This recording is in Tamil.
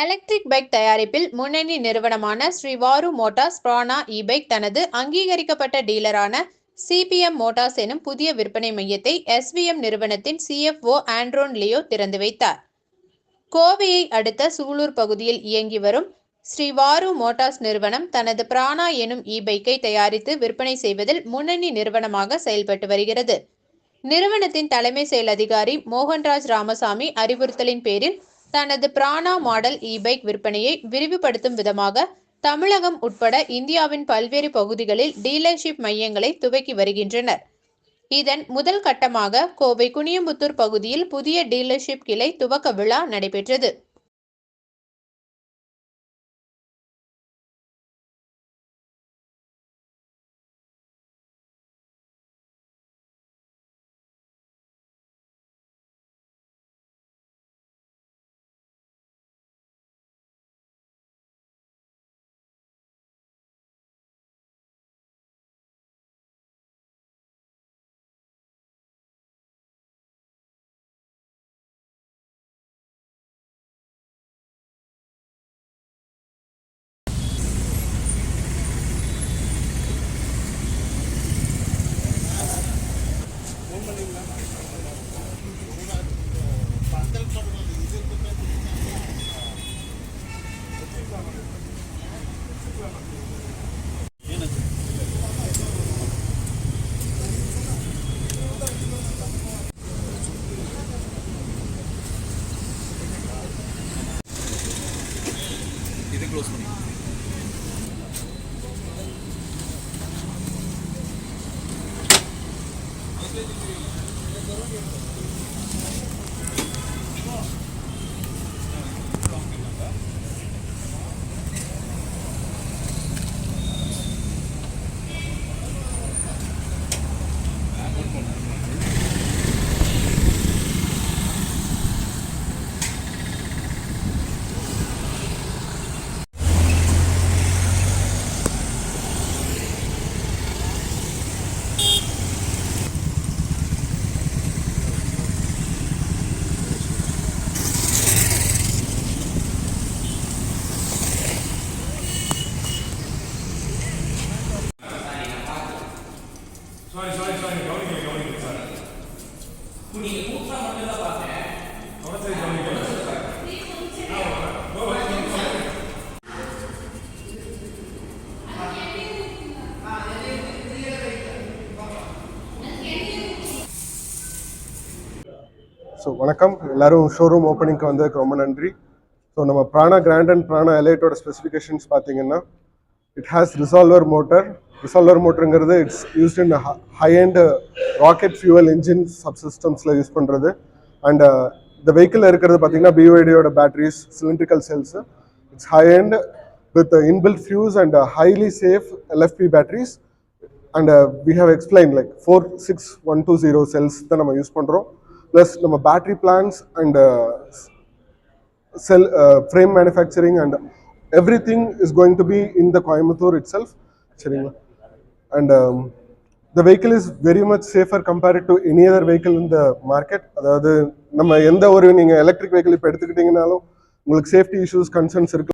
எலக்ட்ரிக் பைக் தயாரிப்பில் முன்னணி நிறுவனமான Srivaru motors Prana E bike தனது அங்கீகரிக்கப்பட்ட டீலரான சிபிஎம் மோட்டார்ஸ் எனும் புதிய விற்பனை மையத்தை எஸ்விஎம் நிறுவனத்தின் சிஎஃப்ஓ ஆண்ட்ரோன் லியோ திறந்து வைத்தார். கோவையை அடுத்த சூலூர் பகுதியில் இயங்கி வரும் ஸ்ரீவாரு மோட்டார்ஸ் நிறுவனம் தனது பிரானா எனும் இ பைக்கை தயாரித்து விற்பனை செய்வதில் முன்னணி நிறுவனமாக செயல்பட்டு வருகிறது. நிறுவனத்தின் தலைமை செயல் அதிகாரி மோகன்ராஜ் ராமசாமி அறிவுறுத்தலின் பேரில் தனது பிராணா மாடல் இ பைக் விற்பனையை விரிவுபடுத்தும் விதமாக தமிழகம் உட்பட இந்தியாவின் பல்வேறு பகுதிகளில் டீலர்ஷிப் மையங்களை துவக்கி வருகின்றனர். இதன் முதல் கட்டமாக கோவை குனியம்புத்தூர் பகுதியில் புதிய டீலர்ஷிப் கிளை துவக்க விழா நடைபெற்றது. చేతిలో వస్తుంది ஸோ வணக்கம். எல்லாரும் ஷோரூம் ஓப்பனிங்க்கு வந்ததுக்கு ரொம்ப நன்றி. ஸோ நம்ம பிராணா கிராண்ட் அண்ட் பிராணா எலைட்டோட ஸ்பெசிஃபிகேஷன்ஸ் பார்த்தீங்கன்னா it has resolver motor resolver மோட்டருங்கிறது it's used in high end rocket fuel engine சப்சிஸ்டம்ஸில் use பண்ணுறது அண்ட் இந்த வெஹிக்கிள் இருக்கிறது பார்த்தீங்கன்னா பிஓடியோட batteries cylindrical cells it's high end with inbuilt fuse and highly safe LFP batteries and we have explain like four six one two zero cells தான் நம்ம யூஸ் பண்ணுறோம் ப்ளஸ் நம்ம battery plans and cell frame manufacturing and everything is going to be in the Coimbatore itself சரிங்களா and the vehicle is very much safer compared to any other vehicle in the market அதாவது நம்ம எந்த ஒரு நீங்கள் எலக்ட்ரிக் வெஹிக்கிள் இப்போ எடுத்துக்கிட்டிங்கனாலும் உங்களுக்கு சேஃப்டி இஷ்யூஸ் கன்சர்ன்ஸ் இருக்கு